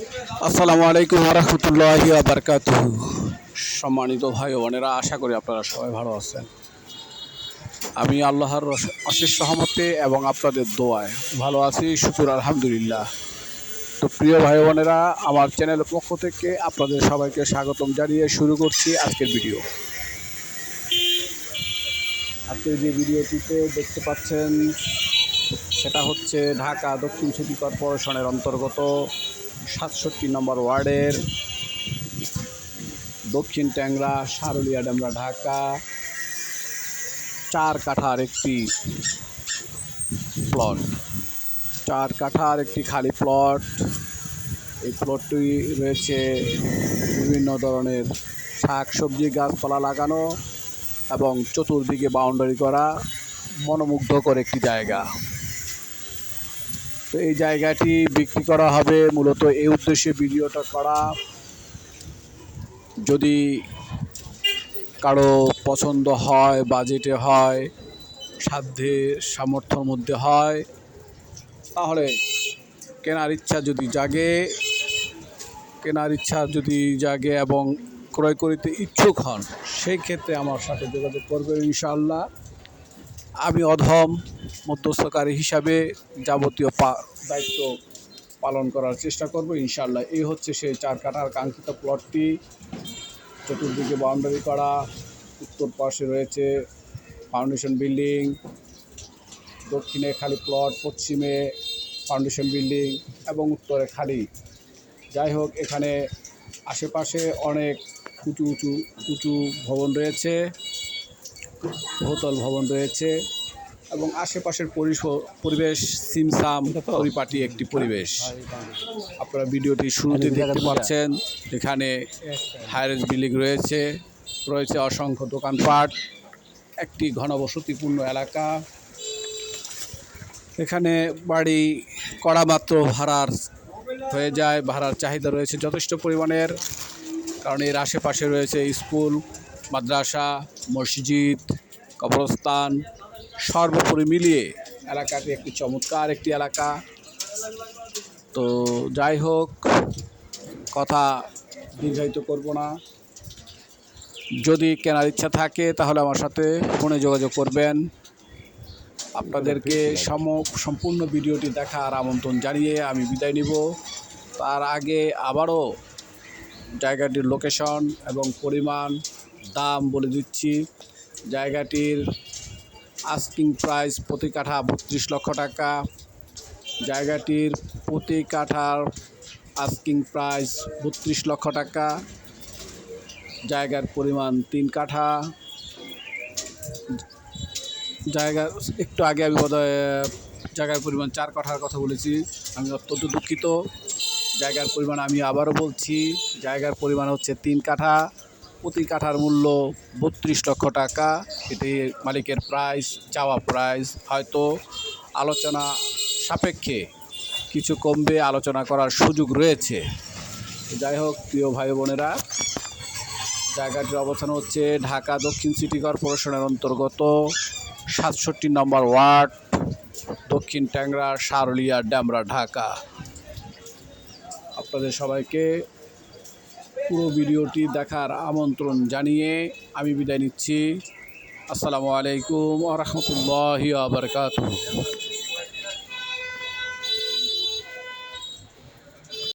আসসালামু আলাইকুম রহমতুল্লাহি বারকাত সম্মানিত ভাই বোনেরা, আশা করি আপনারা সবাই ভালো আছেন। আমি আল্লাহর অশেষ সহমতে এবং আপনাদের দোয়ায় ভালো আছি শুকুর আলহামদুলিল্লাহ। তো প্রিয় ভাই বোনেরা, আমার চ্যানেলের পক্ষ থেকে আপনাদের সবাইকে স্বাগতম জানিয়ে শুরু করছি আজকের ভিডিও। আজকের যে ভিডিওটিতে দেখতে পাচ্ছেন, সেটা হচ্ছে ঢাকা দক্ষিণ সিটি কর্পোরেশনের অন্তর্গত সাতষট্টি নম্বর ওয়ার্ডের দক্ষিণ ট্যাংরা, সারুলিয়া, ডেমরা, ঢাকা, চার কাঠার একটি প্লট চার কাঠার একটি খালি প্লট এই প্লটটি রয়েছে বিভিন্ন ধরনের শাক, সবজি, গাছপালা লাগানো এবং চতুর্দিকে বাউন্ডারি করা, মনোমুগ্ধকর একটি জায়গা। তো এই জায়গাটি বিক্রি করা হবে। মূলত এই উদ্দেশ্যে ভিডিওটা করা। যদি কারও পছন্দ হয়, বাজেটে হয়, সাধ্যে, সামর্থ্যর মধ্যে হয়, তাহলে কেনার ইচ্ছা যদি জাগে, কেনার ইচ্ছা যদি জাগে এবং ক্রয় করিতে ইচ্ছুক হন, সেই ক্ষেত্রে আমার সাথে যোগাযোগ করবেন ইনশাআল্লাহ। আমি অধম। মধ্যস্থকারী হিসাবে যাবতীয় দায়িত্ব পালন করার চেষ্টা করব ইনশাল্লাহ এই হচ্ছে সেই চার কাঠার কাঙ্ক্ষিত প্লটটি চতুর্দিকে বাউন্ডারি করা, উত্তর পাশে রয়েছে ফাউন্ডেশন বিল্ডিং দক্ষিণে খালি প্লট পশ্চিমে ফাউন্ডেশন বিল্ডিং এবং উত্তরে খালি। যাই হোক, এখানে আশেপাশে অনেক উঁচু উঁচু উঁচু ভবন রয়েছে বহুতল ভবন রয়েছে। এবং আশেপাশের পরিস- পরিবেশ সিমসাম পরিপাটি একটি পরিবেশ। আপনারা ভিডিওটি শুরুতে দেখতে পাচ্ছেন এখানে হায়ারেজ বিল্ডিং রয়েছে রয়েছে অসংখ্য দোকানপাট একটি ঘনবসতিপূর্ণ এলাকা। এখানে বাড়ি কড়া মাত্র ভাড়ার হয়ে যায় ভাড়ার চাহিদা রয়েছে যথেষ্ট পরিমাণের কারণ এর আশেপাশে রয়েছে স্কুল মাদ্রাসা মসজিদ কবরস্থান সর্বোপরি মিলিয়ে এলাকাটি একটি চমৎকার একটি এলাকা। তো যাই হোক, কথা দীর্ঘায়িত করব না। যদি কেনার ইচ্ছা থাকে তাহলে আমার সাথে ফোনে যোগাযোগ করবেন। আপনাদেরকে সম, সম্পূর্ণ ভিডিওটি দেখার আমন্ত্রণ জানিয়ে আমি বিদায় নিব। তার আগে আবারও জায়গাটির লোকেশন এবং পরিমাণ, দাম বলে দিচ্ছি। জায়গাটির আস্কিং প্রাইস প্রতি কাঠা বত্রিশ লক্ষ টাকা। জায়গাটির প্রতি কাঠার আস্কিং প্রাইস বত্রিশ লক্ষ টাকা। জায়গার পরিমাণ তিন কাঠা। জায়গা, একটু আগে আমি বোধহয়, জায়গার পরিমাণ চার কাঠার কথা বলেছি, আমি অত্যন্ত দুঃখিত। জায়গার পরিমাণ আমি আবারও বলছি, জায়গার পরিমাণ হচ্ছে তিন কাঠা। প্রতি কাঠার মূল্য বত্রিশ লক্ষ টাকা। এটি মালিকের প্রাইস চাওয়া প্রাইস হয়তো আলোচনা সাপেক্ষে কিছু কমবে, আলোচনা করার সুযোগ রয়েছে। যাই হোক, প্রিয় ভাই বোনেরা, জায়গাটির অবস্থান হচ্ছে ঢাকা দক্ষিণ সিটি কর্পোরেশনের অন্তর্গত সাতষট্টি নম্বর ওয়ার্ড, দক্ষিণ ট্যাংরা, সারুলিয়া, ড্যামরা, ঢাকা। আপনাদের সবাইকে পুরো ভিডিওটি দেখার আমন্ত্রণ জানিয়ে আমি বিদায় নিচ্ছি। আসসালামু আলাইকুম আ রহমতুল্লাহ আবরকাত